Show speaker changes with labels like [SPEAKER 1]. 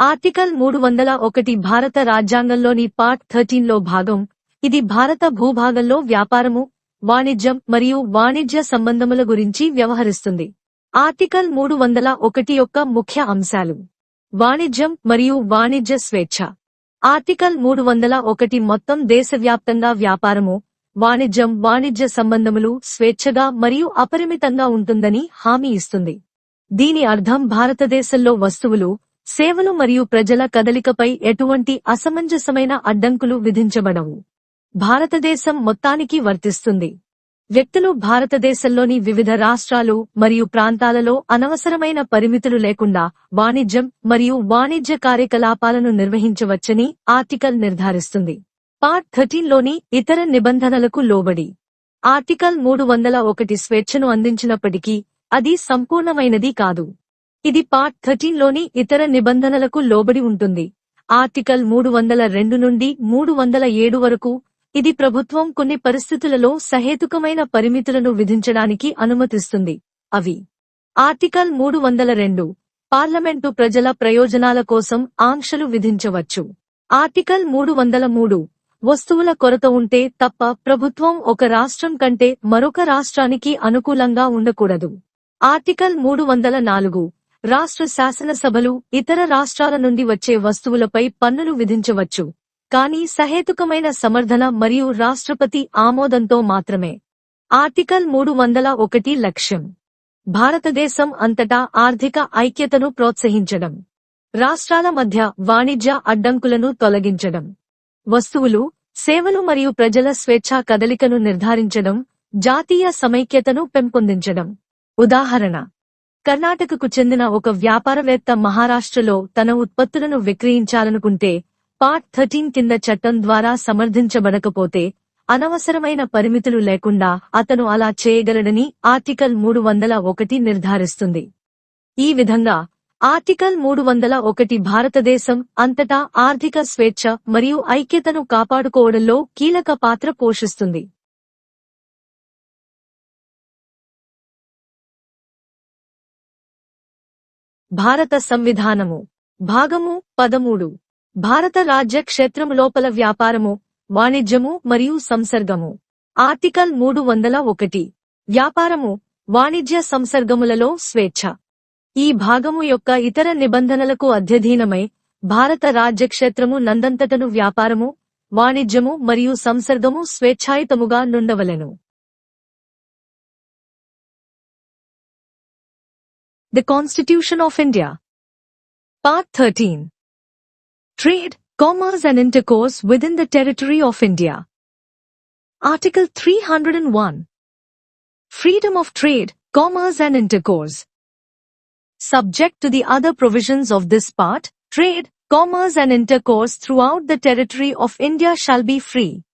[SPEAKER 1] Article మూడు వందల ఒకటి భారత రాజ్యాంగంలోని పార్ట్ థర్టీన్లో భాగం. ఇది భారత భూభాగంలో వ్యాపారము వాణిజ్యం మరియు వాణిజ్య సంబంధముల గురించి వ్యవహరిస్తుంది. ఆర్టికల్ మూడు వందల ఒకటి యొక్క ముఖ్య అంశాలు. వాణిజ్యం మరియు వాణిజ్య స్వేచ్ఛ. ఆర్టికల్ మూడు వందల ఒకటి మొత్తం దేశవ్యాప్తంగా వ్యాపారము వాణిజ్యం వాణిజ్య సంబంధములు స్వేచ్ఛగా మరియు అపరిమితంగా ఉంటుందని హామీ ఇస్తుంది. దీని అర్థం భారతదేశంలో వస్తువులు సేవలు మరియు ప్రజల కదలికపై ఎటువంటి అసమంజసమైన అడ్డంకులు విధించబడవు. భారతదేశం మొత్తానికి వర్తిస్తుంది. వ్యక్తులు భారతదేశంలోని వివిధ రాష్ట్రాలు మరియు ప్రాంతాలలో అనవసరమైన పరిమితులు లేకుండా వాణిజ్యం మరియు వాణిజ్య కార్యకలాపాలను నిర్వహించవచ్చని ఆర్టికల్ నిర్ధారిస్తుంది. పార్ట్ థర్టీన్లోని ఇతర నిబంధనలకు లోబడి. ఆర్టికల్ మూడు వందల ఒకటి స్వేచ్ఛను అందించినప్పటికీ అది సంపూర్ణమైనది కాదు. ఇది పార్ట్ థర్టీన్లోని ఇతర నిబంధనలకు లోబడి ఉంటుంది. ఆర్టికల్ మూడు వందల రెండు నుండి మూడు వందల ఏడు వరకు ఇది ప్రభుత్వం కొన్ని పరిస్థితులలో సహేతుకమైన పరిమితులను విధించడానికి అనుమతిస్తుంది. అవి. ఆర్టికల్ మూడు వందల రెండు. పార్లమెంటు ప్రజల ప్రయోజనాల కోసం ఆంక్షలు విధించవచ్చు. ఆర్టికల్ మూడు వందల మూడు. వస్తువుల కొరత ఉంటే తప్ప ప్రభుత్వం ఒక రాష్ట్రం కంటే మరొక రాష్ట్రానికి అనుకూలంగా ఉండకూడదు. ఆర్టికల్ మూడు వందల నాలుగు. రాష్ట్ర శాసనసభలు ఇతర రాష్ట్రాల నుండి వచ్చే వస్తువులపై పన్నులు విధించవచ్చు. కానీ సహేతుకమైన సమర్థన మరియు రాష్ట్రపతి ఆమోదంతో మాత్రమే. ఆర్టికల్ మూడు వందల ఒకటి లక్ష్యం. భారతదేశం అంతటా ఆర్థిక ఐక్యతను ప్రోత్సహించడం. రాష్ట్రాల మధ్య వాణిజ్య అడ్డంకులను తొలగించడం. వస్తువులు సేవలు మరియు ప్రజల స్వేచ్ఛా కదలికను నిర్ధారించడం జాతీయ సమైక్యతను పెంపొందించడం. ఉదాహరణ కర్ణాటకకు చెందిన ఒక వ్యాపారవేత్త మహారాష్ట్రలో తన ఉత్పత్తులను విక్రయించాలనుకుంటే పార్ట్ థర్టీన్ కింద చట్టం ద్వారా సమర్థించబడకపోతే అనవసరమైన పరిమితులు లేకుండా అతను అలా చేయగలడని ఆర్టికల్ మూడు వందల ఒకటి నిర్ధారిస్తుంది. ఈ విధంగా ఆర్టికల్ మూడు వందల ఒకటి భారతదేశం అంతటా ఆర్థిక స్వేచ్ఛ మరియు ఐక్యతను కాపాడుకోవడంలో కీలక పాత్ర పోషిస్తుంది. భారత సంవిధానము. భాగము పదమూడు. భారత రాజ్య క్షేత్రము లోపల వ్యాపారము వాణిజ్యము మరియు సంసర్గము. ఆర్టికల్ మూడు వందల ఒకటి. వ్యాపారము వాణిజ్య సంసర్గములలో స్వేచ్ఛ. ఈ భాగము యొక్క ఇతర నిబంధనలకు అధ్యధీనమై భారత రాజ్యక్షేత్రము నందంతటను వ్యాపారము వాణిజ్యము మరియు సంసర్గము స్వేచ్ఛాయుతముగా నుండవలెను. The Constitution of India. Part 13. Trade, Commerce and Intercourse within the Territory of India. Article 301. Freedom of Trade, Commerce and Intercourse. Subject to the other provisions of this part, trade, commerce and intercourse throughout the territory of India shall be free.